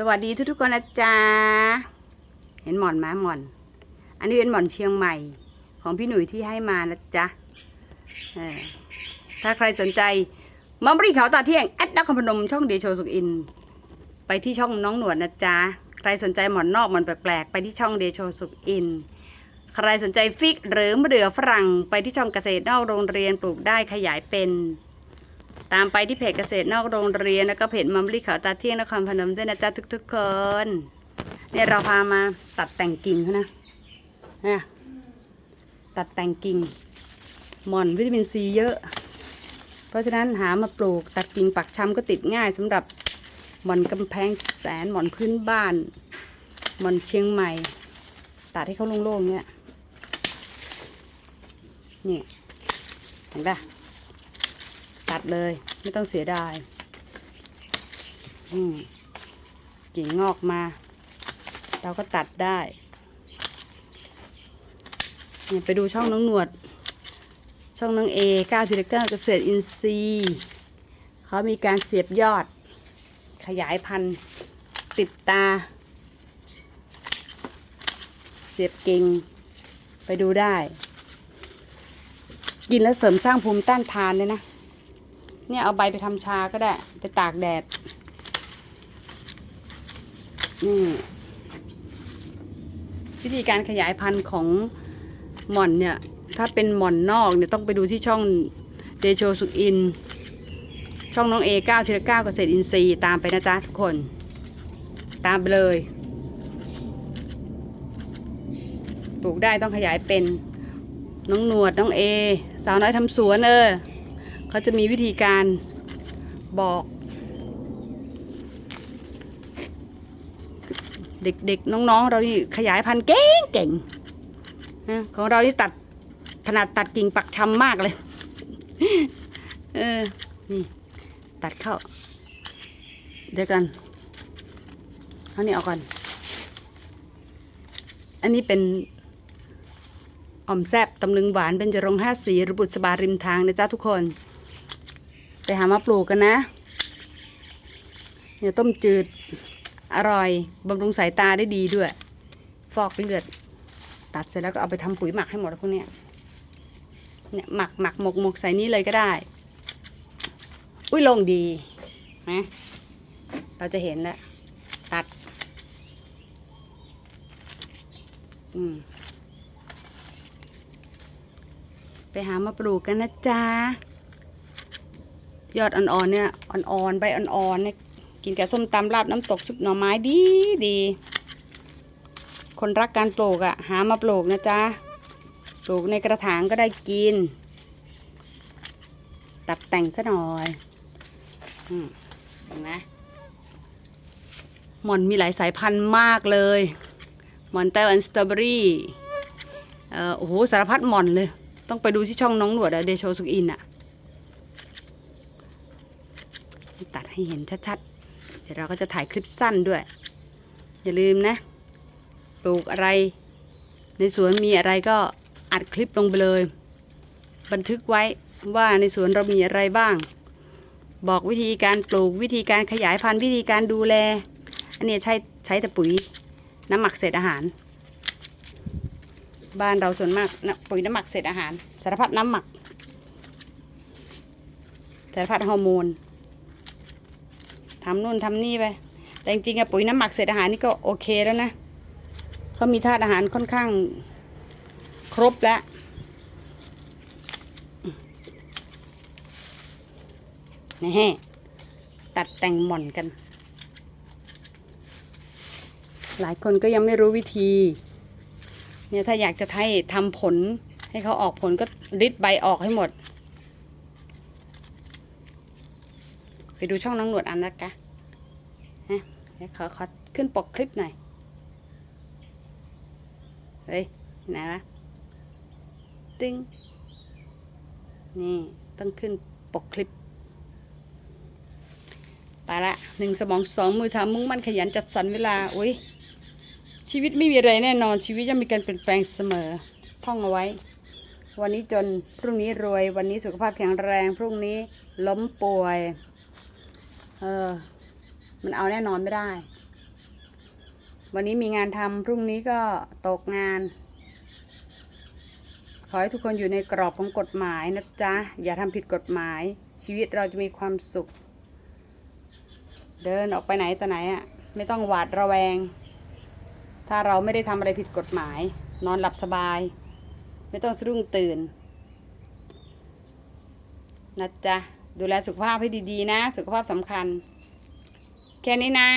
สวัสดีทุกๆคนนะจ๊ะ เห็นหมอนไหมหมอน อันนี้เป็นหมอนเชียงใหม่ ของพี่หนุ่ยที่ให้มานะจ๊ะถ้าใครสนใจมาบริเขาตาเที่ยงแอดนักคพนมช่องเดโชสุขอิน ไปที่ช่องน้องหนวดนะจ๊ะ ใครสนใจหมอนนอกหมอนแปลกๆ ไปที่ช่องเดโชสุขอิน ใครสนใจฟิกหรือมะเดื่อฝรั่งไปที่ช่องเกษตรนอกโรงเรียนปลูกได้ขยายเป็น ตามไปที่เพจเกษตรนอกโรงเรียน แล้วก็เพจมัมลี่ขาวตาเที่ยงนครพนมด้วยนะจ๊ะทุกๆคนเนี่ยเราพามาตัดแต่งกิ่งเขานะนี่ตัดแต่งกิ่งหม่อนวิตามินซีเยอะ เพราะฉะนั้นหามาปลูกตัดกิ่งปักชำก็ติดง่ายสำหรับหม่อนกำแพงแสนหม่อนพื้นบ้านหม่อนเชียงใหม่ ตัดให้เขาโล่งๆเนี่ยนี่เห็นปะ ตัดเลย ไม่ต้องเสียดายกิ่งงอกมา เราก็ตัดได้เนี่ยไปดูช่องน้องหนวด ช่องน้องเอก้าวทีเก้าเกษตรอินทรีย์เขามีการเสียบยอด ขยายพันธุ์ติดตา เสียบกิ่งไปดูได้ กินแล้วเสริมสร้างภูมิต้านทานเลยนะ เนี่ยเอาใบไปทำชาก็ได้ ไปตากแดด นี่วิธีการขยายพันธุ์ของหม่อนเนี่ย ถ้าเป็นหม่อนนอกเนี่ยต้องไปดูที่ช่องเดโชสุอิน ช่องน้องเอเก้าทีละเก้าเกษตรอินทรีย์ตามไปนะจ๊ะทุกคน ตามไปเลยปลูกได้ต้องขยายเป็น น้องหนวด น้องเอ สาวน้อยทำสวนเออ เขาจะมีวิธีการบอก เด็กๆ น้องๆ เรานี่ขยายพันธุ์เก่งเก่งนะของเรานี่ตัดถนัดตัดกิ่งปักชำมากเลย เออ นี่ ตัดเข้า เดี๋ยวกันเอานี่ออกก่อน อันนี้เป็นอ่อมแซบตำลึงหวานเป็นจรงห้าสีระบุษบาริมทางนะจ๊ะทุกคน ไปหามาปลูกกันนะเนี่ยต้มจืดอร่อยบำรุงสายตาได้ดีด้วย ฟอกเลือด ตัดเสร็จแล้วก็เอาไปทำปุ๋ยหมักให้หมดพวกเนี้ยเนี่ยหมักหมักหมกหมกใส่นี้เลยก็ได้ อุ้ยลงดีนะเราจะเห็นแล้วตัด อืมไปหามาปลูกกันนะจ๊ะ ยอดอ่อนๆเนี่ยอ่อนๆใบอ่อนๆเนี่ยกินกับส้มตำราบน้ำตกซุปหน่อไม้ดีดีคนรักการปลูกอะ่ะ หามาปลูกนะจ๊ะปลูกในกระถางก็ได้กิน ตัดแต่งซะหน่อยอืมเห็นไหมหม่อนมีหลายสายพันธุ์มากเลยหม่อนไต้หวันสตรอเบอรี่เอ่อโอ้โหสารพัดหม่อนเลย ต้องไปดูที่ช่องน้องหนวดอะเดโชสุกอินอะ ตัดให้เห็นชัดๆ เดี๋ยวเราก็จะถ่ายคลิปสั้นด้วย อย่าลืมนะ ปลูกอะไร ในสวนมีอะไรก็อัดคลิปลงไปเลย บันทึกไว้ว่าในสวนเรามีอะไรบ้าง บอกวิธีการปลูกวิธีการขยายพันธุ์วิธีการดูแล อันนี้ใช้ใช้แต่ปุ๋ยน้ำหมักเศษอาหาร บ้านเราส่วนมากนะปุ๋ยน้ำหมักเศษอาหารสารพัดน้ำหมักสารพัดฮอร์โมน ทำนู่นทำนี่ไป แต่จริงๆอะปุ๋ยน้ำหมักเศษอาหารนี่ก็โอเคแล้วนะเขามีธาตุอาหารค่อนข้างครบแล้วนี่ตัดแต่งหม่อนกัน หลายคนก็ยังไม่รู้วิธี เนี่ยถ้าอยากจะให้ทำผลให้เขาออกผลก็ริดใบออกให้หมด ไปดูช่องน้องหนวดอันนะกะนะเดี๋ยวขอขอขึ้นปกคลิปหน่อย เฮ้ยไหนวะตึงนี่ต้องขึ้นปกคลิปไปละหนึ่งสมองสองมือทำมุ่งมั่นขยันจัดสรรเวลาอุ้ยชีวิตไม่มีอะไรแน่นอนชีวิตย่อมมีการเปลี่ยนแปลงเสมอ ท่องเอาไว้ วันนี้จนพรุ่งนี้รวย วันนี้สุขภาพแข็งแรง พรุ่งนี้ล้มป่วย ออมันเอาแน่นอนไม่ได้ วันนี้มีงานทำพรุ่งนี้ก็ตกงาน ขอให้ทุกคนอยู่ในกรอบของกฎหมายนะจ๊ะ อย่าทำผิดกฎหมาย ชีวิตเราจะมีความสุข เดินออกไปไหนต่อไหนอะ ไม่ต้องหวาดระแวง ถ้าเราไม่ได้ทำอะไรผิดกฎหมาย นอนหลับสบาย ไม่ต้องสะดุ้งตื่นนะจ๊ะ ดูแลสุขภาพให้ดีๆนะ สุขภาพสำคัญ แค่นี้นะ